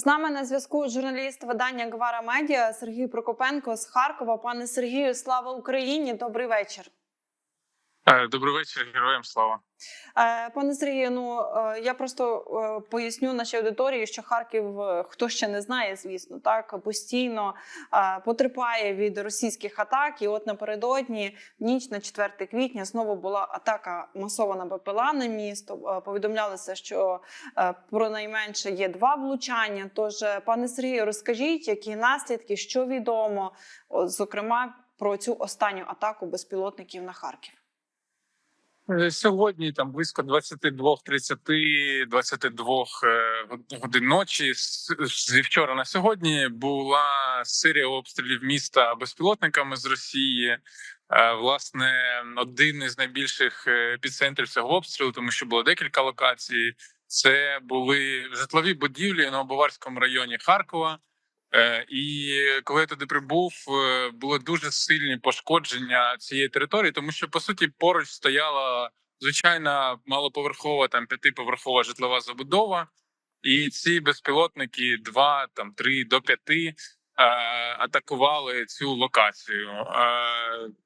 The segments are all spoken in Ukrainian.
З нами на зв'язку журналіст видання Гвара Медіа Сергій Прокопенко з Харкова. Пане Сергію, слава Україні! Добрий вечір. Е, Добрий вечір, героям слава. Е, Пане Сергію, ну е, я просто поясню нашій аудиторії, що Харків, хто ще не знає, звісно, так постійно потерпає від російських атак. І от напередодні, ніч на 4 квітня, знову була атака масована БПЛА на місто. Повідомлялося, що про найменше є два влучання. Тож, пане Сергію, розкажіть, які наслідки, що відомо, зокрема про цю останню атаку безпілотників на Харків. Е, Сьогодні там близько 22.30, 22 е, год- годин ночі. Зі вчора на сьогодні була серія обстрілів міста безпілотниками з Росії. Е, Власне, один із найбільших е, епіцентрів цього обстрілу, тому що було декілька локацій. Це були житлові будівлі на Обоварському районі Харкова. Е, І коли я туди прибув, е, були дуже сильні пошкодження цієї території, тому що по суті поруч стояла звичайна малоповерхова, там п'ятиповерхова житлова забудова, і ці безпілотники, два там три до п'яти, е, атакували цю локацію.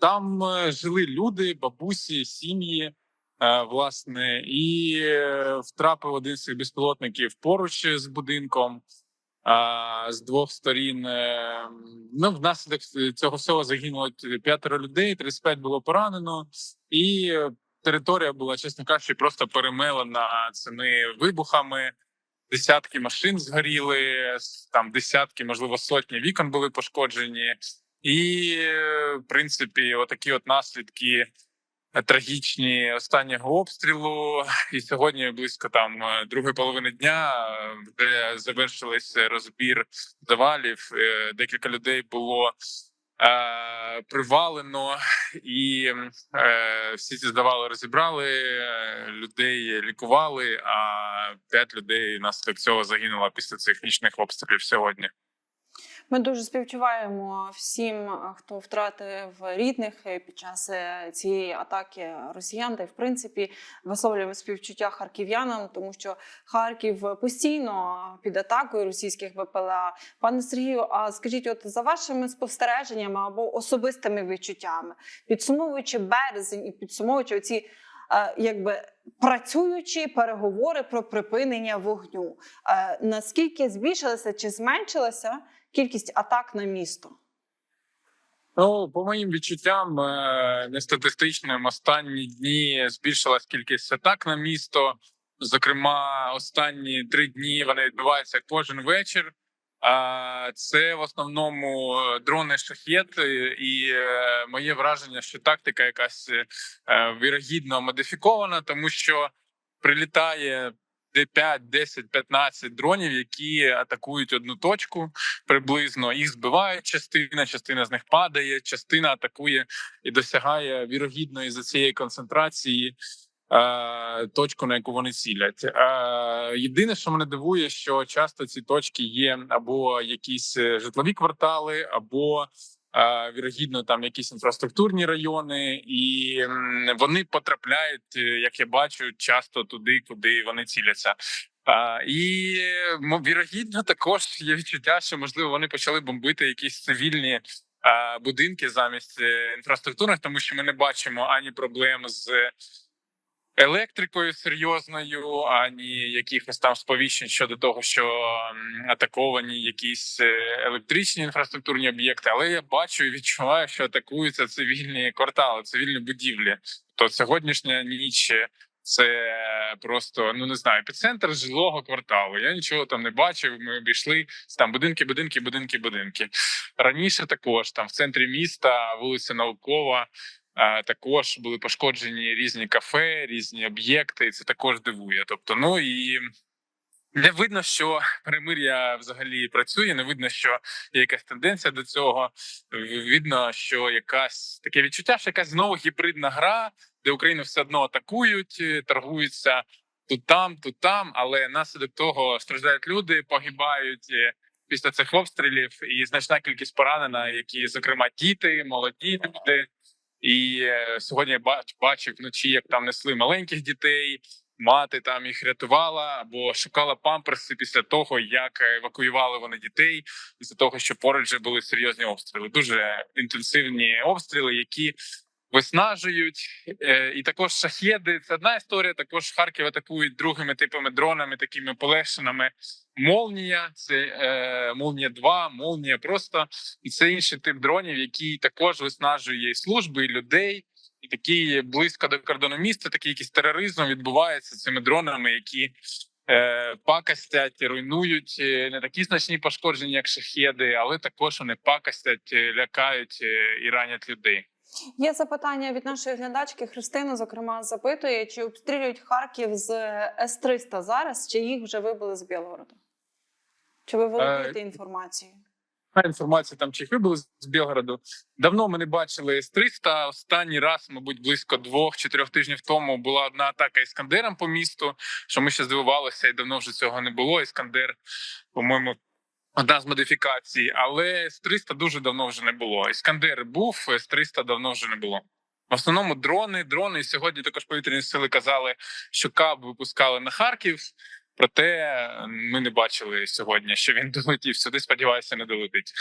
Там жили люди, бабусі, сім'ї. Власне, і втрапив один з цих безпілотників поруч з будинком з двох сторін. е, Ну, внаслідок цього всього загинуло п'ятеро людей, 35 було поранено, і територія була, чесно кажучи, просто перемелена цими вибухами. Десятки машин згоріли, там десятки, можливо, сотні вікон були пошкоджені, і в принципі, отакі от наслідки трагічні останнього обстрілу. І сьогодні близько там е, другої половини дня, е, де завершились розбір завалів. е, Декілька людей було е, привалено, і е, всі ці завали розібрали. е, Людей лікували. А п'ять людей наслідок цього загинуло після цих нічних обстрілів сьогодні. Ми дуже співчуваємо всім, е, хто втратив рідних е, під час е, цієї атаки росіян. Та й в принципі висловлюємо співчуття харків'янам, тому що Харків постійно під атакою російських БПЛА. Пане Сергію, а скажіть, от за вашими спостереженнями або особистими відчуттями, підсумовуючи березень і підсумовуючи ці. е, Якби працюючі переговори про припинення вогню, наскільки збільшилася чи зменшилася кількість атак на місто? Ну, по моїм відчуттям, е, не статистичним, останні дні збільшилась кількість атак на місто. Зокрема, останні три дні вони відбуваються кожен вечір. Це в основному дрони шахет, і е, моє враження, що тактика якась е, вірогідно модифікована, тому що прилітає 5, 10, 15 дронів, які атакують одну точку приблизно. Їх збивають частина, частина з них падає, частина атакує і досягає вірогідно із за цієї концентрації. е, Точку, на яку вони цілять. Е, Єдине, що мене дивує, що часто ці точки є або якісь е, житлові квартали, або вірогідно там якісь інфраструктурні райони, і вони потрапляють, е, як я бачу, часто туди, куди вони ціляться. А, і вірогідно також є відчуття, що можливо вони почали бомбити якісь цивільні а, будинки замість е, інфраструктурних, тому що ми не бачимо ані проблем з електрикою серйозною, ані якихось там сповіщень щодо того, що атаковані якісь е, електричні інфраструктурні об'єкти. Але я бачу і відчуваю, що атакуються цивільні квартали, цивільні будівлі. То сьогоднішня ніч це просто ну не знаю, епіцентр жилого кварталу. Я нічого там не бачив. Ми обійшли там будинки, будинки, будинки, будинки. Раніше також там в центрі міста, вулиця Наукова. Також були пошкоджені різні кафе, різні об'єкти, і це також дивує. Тобто, ну і не видно, що перемир'я взагалі працює. Не видно, що є якась тенденція до цього. Видно, що якась таке відчуття, що якась знову гібридна гра, де Україну все одно атакують, е, торгуються тут там, тут там, але наслідок того страждають люди, погибають е, після цих обстрілів, і значна кількість поранена, які, зокрема, діти, молоді люди. І е, сьогодні я бач- бачив вночі, як там несли маленьких дітей. мати там їх рятувала або шукала памперси після того, як евакуювали вони дітей, після того, що поруч же були серйозні обстріли. Дуже інтенсивні обстріли, які виснажують. Е, І також шахеди. Це одна історія. Також Харків атакують другими типами дронами, такими полегшеними. Молнія, це е, Молнія 2, Молнія просто і це інший тип дронів, який також виснажує і служби, і людей. І такі близько до кордону міста, такий якийсь тероризм відбувається цими дронами, які е, пакостять, руйнують е, не такі значні пошкодження, як шахеди, але також вони пакостять, е, лякають і ранять людей. Є запитання від нашої глядачки Христина, зокрема, запитує, чи обстрілюють Харків з С-300 зараз, чи їх вже вибили з Білгорода? Чи ви володієте інформацією? Немає інформації там, чи їх вибили з Білгороду. Давно ми не бачили С-300. Останній раз, мабуть, близько двох чи трьох тижнів тому була одна атака іскандером по місту. Що ми ще здивувалися, і давно вже цього не було. Іскандер, по-моєму, одна з модифікацій. Але С-300 дуже давно вже не було. Іскандер був, С-300 давно вже не було. В основному дрони, дрони. Сьогодні також повітряні сили казали, що КАБ випускали на Харків. Проте ми не бачили сьогодні, що він долетів сюди. Сподіваюся, не долетить.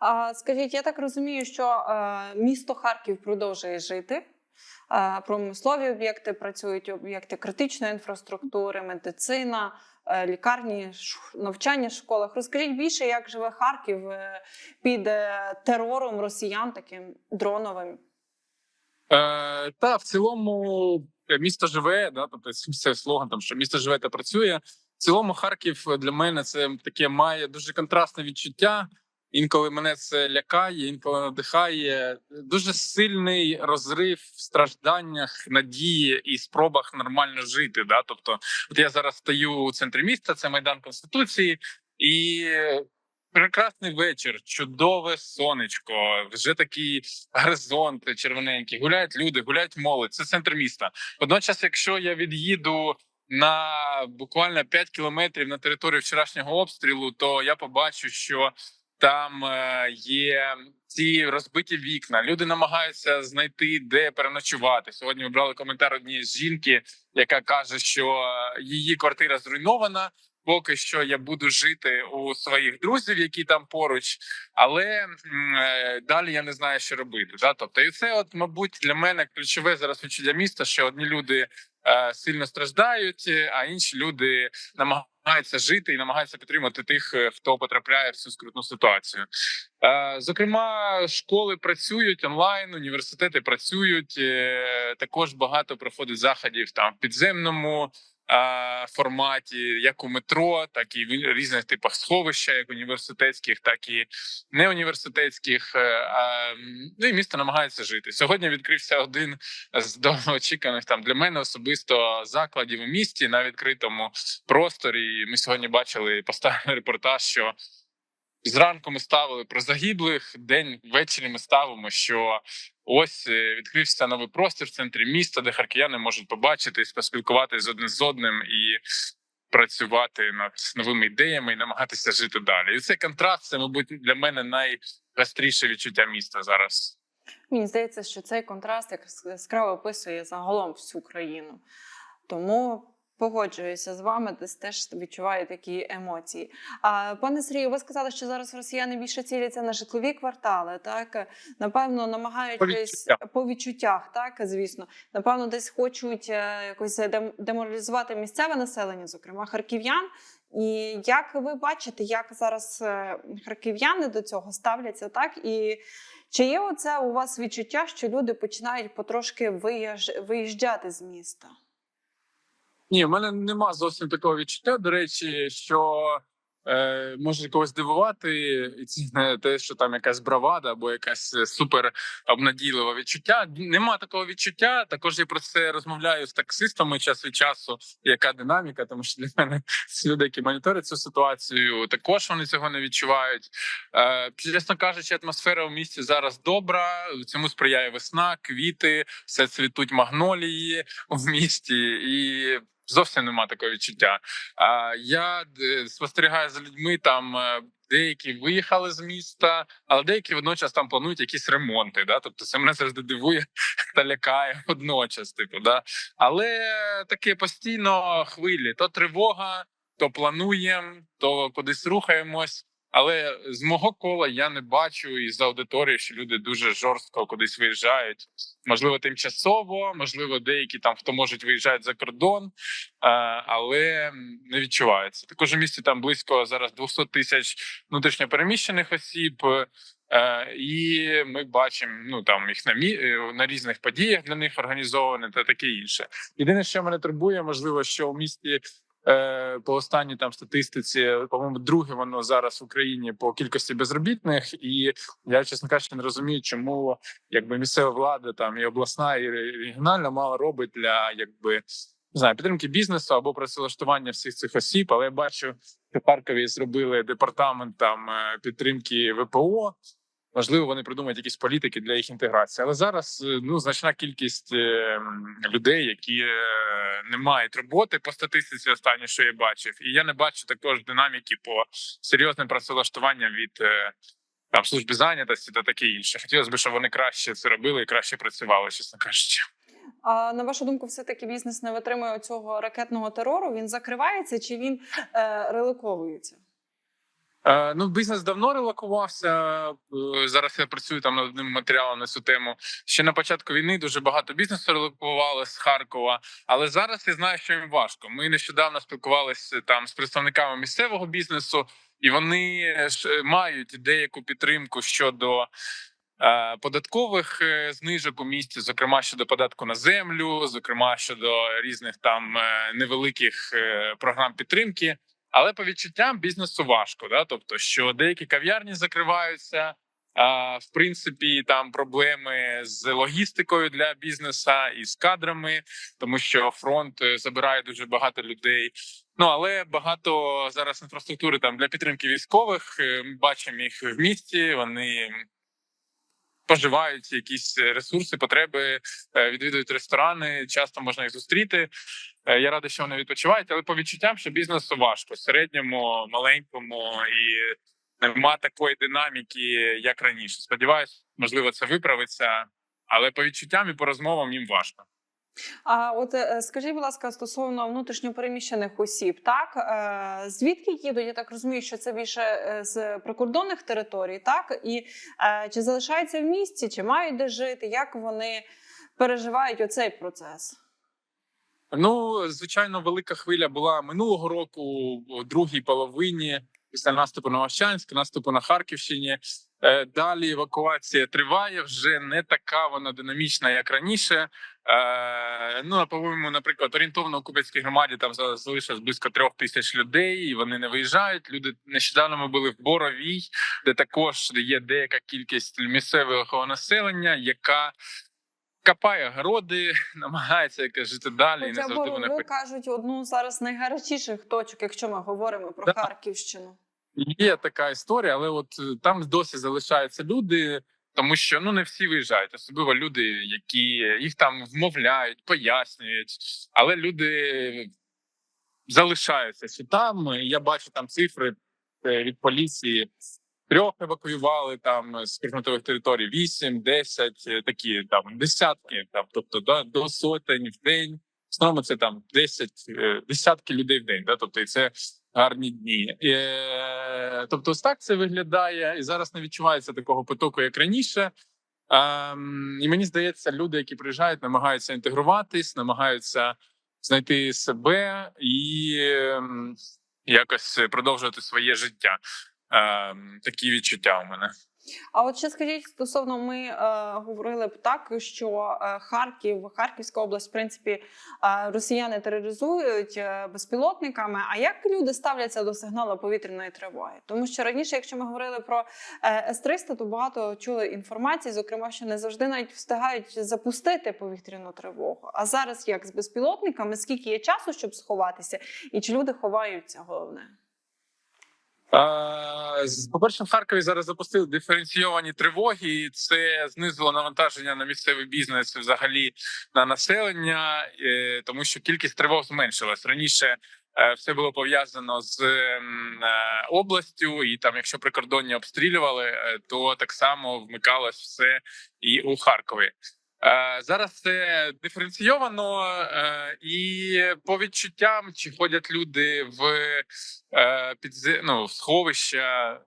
А, скажіть, я так розумію, що е, місто Харків продовжує жити. Е, промислові об'єкти працюють, об'єкти критичної інфраструктури, медицина, е, лікарні, навчання в школах. Розкажіть більше, як живе Харків е, під терором росіян, таким дроновим. Е, та в цілому місто живе, да, тобто це слоган, там що місто живе та працює. В цілому Харків для мене це таке має дуже контрастне відчуття. Інколи мене це лякає, інколи надихає. Дуже сильний розрив в стражданнях, надії і спробах нормально жити. Да? Тобто, от я зараз стою у центрі міста, це майдан конституції, і прекрасний вечір, чудове сонечко, вже такий горизонт червоненький. Гуляють люди, гуляють молодь. Це центр міста. Водночас, якщо я від'їду на буквально 5 кілометрів на територію вчорашнього обстрілу, то я побачу, що там е, є ці розбиті вікна. Люди намагаються знайти, де переночувати. Сьогодні ми брали коментар однієї з жінки, яка каже, що е, її квартира зруйнована. Поки що я буду жити у своїх друзів, які там поруч, але е, далі я не знаю, що робити. Да? Тобто, і це, от, мабуть, для мене ключове зараз відчуття міста, що одні люди сильно страждають, е, а інші люди намагаються жити і намагаються підтримати тих, е, хто потрапляє в цю скрутну ситуацію. Е, Зокрема, школи працюють онлайн, університети працюють. е, Також багато проходить заходів там в підземному е, форматі, як у метро, так і в різних типах сховища, як університетських, так і неуніверситетських. Е, Ну і місто намагається жити. Сьогодні відкрився один з довгоочікуваних там для мене особисто закладів у місті на відкритому просторі. Ми сьогодні бачили поставили репортаж, що зранку ми ставили про загиблих. День ввечері ми ставимо, що ось е, відкрився новий простір в центрі міста, де харків'яни можуть побачитись, поспілкуватися один з одним і працювати над новими ідеями і намагатися жити далі. І цей контраст це, мабуть, для мене найгостріше відчуття міста зараз. Мені здається, що цей контраст яскраво описує загалом всю країну. Тому погоджуюся з вами, десь теж відчуваю такі емоції. А пане Сергію, ви сказали, що зараз росіяни більше ціляться на житлові квартали, так напевно, намагаючись По відчуттях. по відчуттях, так звісно, напевно, десь хочуть е, якось деморалізувати місцеве населення, зокрема харків'ян. І як ви бачите, як зараз е, харків'яни до цього ставляться, так і чи є оце у вас відчуття, що люди починають потрошки виїжджати з міста? Ні, в мене нема зовсім такого відчуття. До речі, що е, може когось здивувати, і це не те, що там якась бравада або якась е, супер обнадійливе відчуття. Нема такого відчуття. Також я про це розмовляю з таксистами час від часу. Яка динаміка, тому що для мене люди, які моніторять цю ситуацію, також вони цього не відчувають. Е, чесно кажучи, атмосфера у місті зараз добра. Цьому сприяє весна, квіти, все цвітуть магнолії у місті і. Зовсім нема такого відчуття. А я е, спостерігаю за людьми там. е, деякі виїхали з міста, але деякі водночас там планують якісь ремонти. Да? Тобто це мене завжди дивує та лякає водночас. Типу, да? Але таке постійно хвилі: то тривога, то плануємо, то кудись рухаємось. Але з мого кола я не бачу із аудиторії, що люди дуже жорстко кудись виїжджають. Можливо, тимчасово, можливо, деякі там хто можуть виїжджають за кордон, е, але не відчувається. Також у місті там близько зараз 200 тисяч внутрішньопереміщених осіб. Е, і ми бачимо ну там їх на мі е, на різних подіях для них організовані та таке інше. Єдине, що мене турбує, можливо, що у місті по останній там статистиці, по-моєму, друге воно зараз в Україні по кількості безробітних, і я чесно кажучи, не розумію, чому якби місцева влада там і обласна, і регіональна мало робить для якби не знаю підтримки бізнесу або працевлаштування всіх цих осіб. Але я бачу, що в Харкові зробили департамент там е, підтримки ВПО. Можливо, вони придумають якісь політики для їх інтеграції, але зараз е, ну значна кількість е, людей, які е, не мають роботи по статистиці, останнє, що я бачив, і я не бачу також динаміки по серйозним працевлаштуванням від там служби зайнятості та таке інше. Хотілося б, щоб вони краще це робили і краще працювали, чесно кажучи. А на вашу думку, все таки бізнес не витримує цього ракетного терору? Він закривається чи він е, релоковується? Е, ну, бізнес давно релокувався. Е, Зараз я працюю там над одним матеріалом на цю тему. Ще на початку війни дуже багато бізнесу релокували з Харкова. Але зараз я знаю, що їм важко. Ми нещодавно спілкувалися там з представниками місцевого бізнесу, і вони мають деяку підтримку щодо. е, Податкових е, знижок у місті, зокрема щодо податку на землю, зокрема щодо різних там е, невеликих е, програм підтримки. Але по відчуттям бізнесу важко, да? тобто, що деякі кав'ярні закриваються. А, в принципі, там проблеми з логістикою для бізнеса і з кадрами, тому що фронт е, забирає дуже багато людей. Ну але багато зараз інфраструктури там для підтримки військових. Е, Ми бачимо їх в місті. Вони поживають якісь ресурси, потреби, е, відвідують ресторани. Часто можна їх зустріти. Е, Я радий, що вони відпочивають, але по відчуттям, що бізнесу важко середньому, маленькому і нема такої динаміки, як раніше. Сподіваюсь, можливо, це виправиться, але по відчуттям і по розмовам їм важко. А от е, скажіть, будь ласка, стосовно внутрішньопереміщених осіб, так е, звідки їдуть? Я так розумію, що це більше е, з прикордонних територій, так і чи залишаються в місті, чи мають де жити? Як вони переживають оцей процес? Ну, звичайно, велика хвиля була минулого року, у другій половині, після наступу на Ващанськ, наступу на Харківщині. Е, Далі евакуація триває вже не така вона динамічна, як раніше. Е, Ну, по-моєму, наприклад, орієнтовно у Купецькій громаді там за- залишилось близько трьох тисяч людей, і вони не виїжджають. Люди нещодавно ми були в Боровій, де також є деяка кількість місцевого населення, яка копає городи, намагається якось жити далі. і не завжди вони кажуть одну зараз з найгарячіших точок, якщо ми говоримо про Да. Харківщину. Є така історія, але от е, там досі залишаються люди, тому що ну не всі виїжджають, особливо люди, які їх там вмовляють, пояснюють, але люди залишаються ще там. Я бачу там цифри е, від поліції. Трьох евакуювали там з прифронтових територій, вісім, десять, е, такі там десятки, там, тобто до, до сотень в день. В основному це там 10, е, десятки людей в день. Да? Тобто, і це гарні дні. Е, тобто, ось так це виглядає, і зараз не відчувається такого потоку, як раніше. Ем, і мені здається, люди, які приїжджають, намагаються інтегруватись, намагаються знайти себе і ем, якось продовжувати своє життя. Ем, такі відчуття у мене. А от ще скажіть стосовно, ми е, говорили б так, що е, Харків, Харківська область, в принципі, е, росіяни тероризують е, безпілотниками. А як люди ставляться до сигналу повітряної тривоги? Тому що раніше, якщо ми говорили про е, С-300, то багато чули інформації, зокрема, що не завжди навіть встигають запустити повітряну тривогу. А зараз як з безпілотниками, скільки є часу, щоб сховатися, і чи люди ховаються, головне? Е, з- По-перше, в Харкові зараз запустили диференційовані тривоги, і це знизило навантаження на місцевий бізнес, взагалі на населення, е, тому що кількість тривог зменшилась раніше. е, все було пов'язано з е, областю, і там, якщо прикордоння обстрілювали, то так само вмикалось все і у Харкові. Е, Зараз це диференційовано, е, і по відчуттям, чи ходять люди в під підзе- ну, в сховища.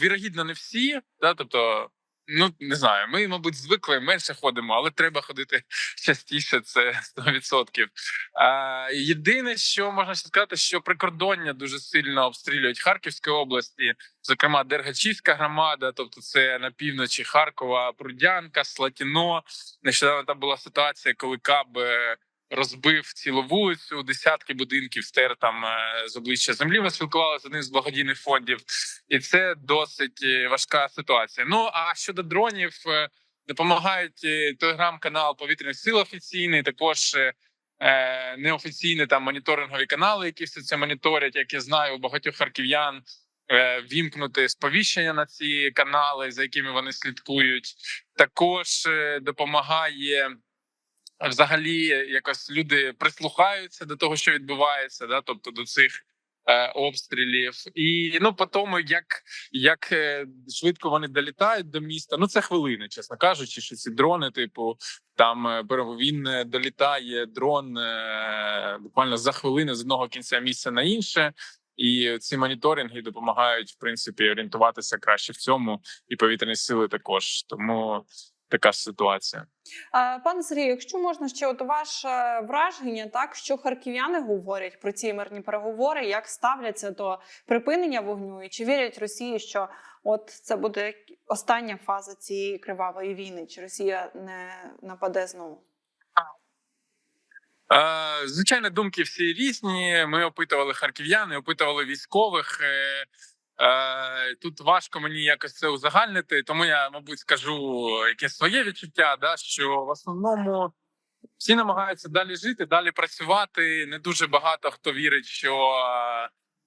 Вірогідно, не всі, да, тобто, ну не знаю, ми, мабуть, звикли менше ходимо, але треба ходити частіше, це 100%. А, єдине, що можна ще сказати, що прикордоння дуже сильно обстрілюють Харківської області, зокрема Дергачівська громада, тобто це на півночі Харкова, Прудянка, Слатіно. Нещодавно там була ситуація, коли КАБ е, розбив цілу вулицю, десятки будинків стер там е, з обличчя землі. Ми спілкувалися з одним з благодійних фондів, і це досить е, важка ситуація. Ну а щодо дронів, е, допомагають телеграм-канал повітряних сил офіційний, також. е, Неофіційні там моніторингові канали, які все це моніторять, як я знаю, у багатьох харків'ян вімкнути сповіщення на ці канали, за якими вони слідкують. Також допомагає взагалі якось люди прислухаються до того, що відбувається, да, тобто до цих е, обстрілів, і ну по тому, як, як е, швидко вони долітають до міста. Ну це хвилини, чесно кажучи, що ці дрони, типу, там е, він долітає дрон буквально за хвилини з одного кінця місця на інше. І ці моніторинги допомагають в принципі орієнтуватися краще в цьому, і повітряні сили також. Тому така ж ситуація. Е, Пане Сергію, якщо можна ще от ваше враження, так що харків'яни говорять про ці мирні переговори, як ставляться до припинення вогню, і чи вірять Росії, що от це буде остання фаза цієї кривавої війни, чи Росія не нападе знову? Е, Звичайно, думки всі різні. Ми опитували харків'яни, опитували військових. Е, е, Тут важко мені якось це узагальнити, тому я, мабуть, скажу якесь своє відчуття, да, що в основному всі намагаються далі жити, далі працювати. Не дуже багато хто вірить, що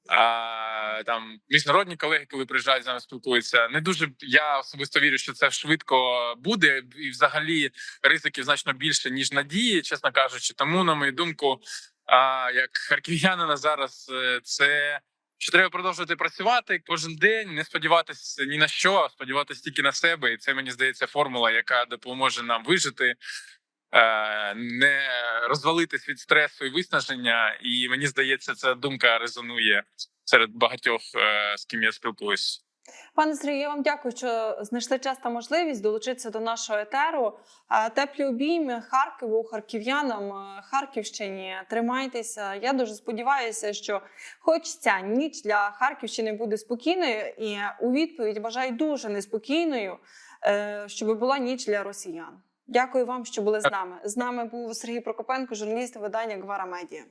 а, там міжнародні колеги, коли приїжджають з нами спілкуються. Не дуже я особисто вірю, що це швидко буде, і взагалі ризиків значно більше ніж надії, чесно кажучи. Тому, на мою думку, а, як харків'янина зараз е, це. Що треба продовжувати працювати кожен день, не сподіватися ні на що, а сподіватися тільки на себе, і це мені здається формула, яка допоможе нам вижити, е, не розвалитись від стресу і виснаження. І мені здається, ця думка резонує серед багатьох, е, з ким я спілкуюсь. Пане Сергію, я вам дякую, що знайшли час та можливість долучитися до нашого етеру. Теплі обійми Харкову, харків'янам, е, Харківщині. Тримайтеся. Я дуже сподіваюся, що хоч ця ніч для Харківщини буде спокійною, і у відповідь бажаю дуже неспокійною, е, щоб була ніч для росіян. Дякую вам, що були з нами. З нами був Сергій Прокопенко, журналіст видання Гвара Медіа.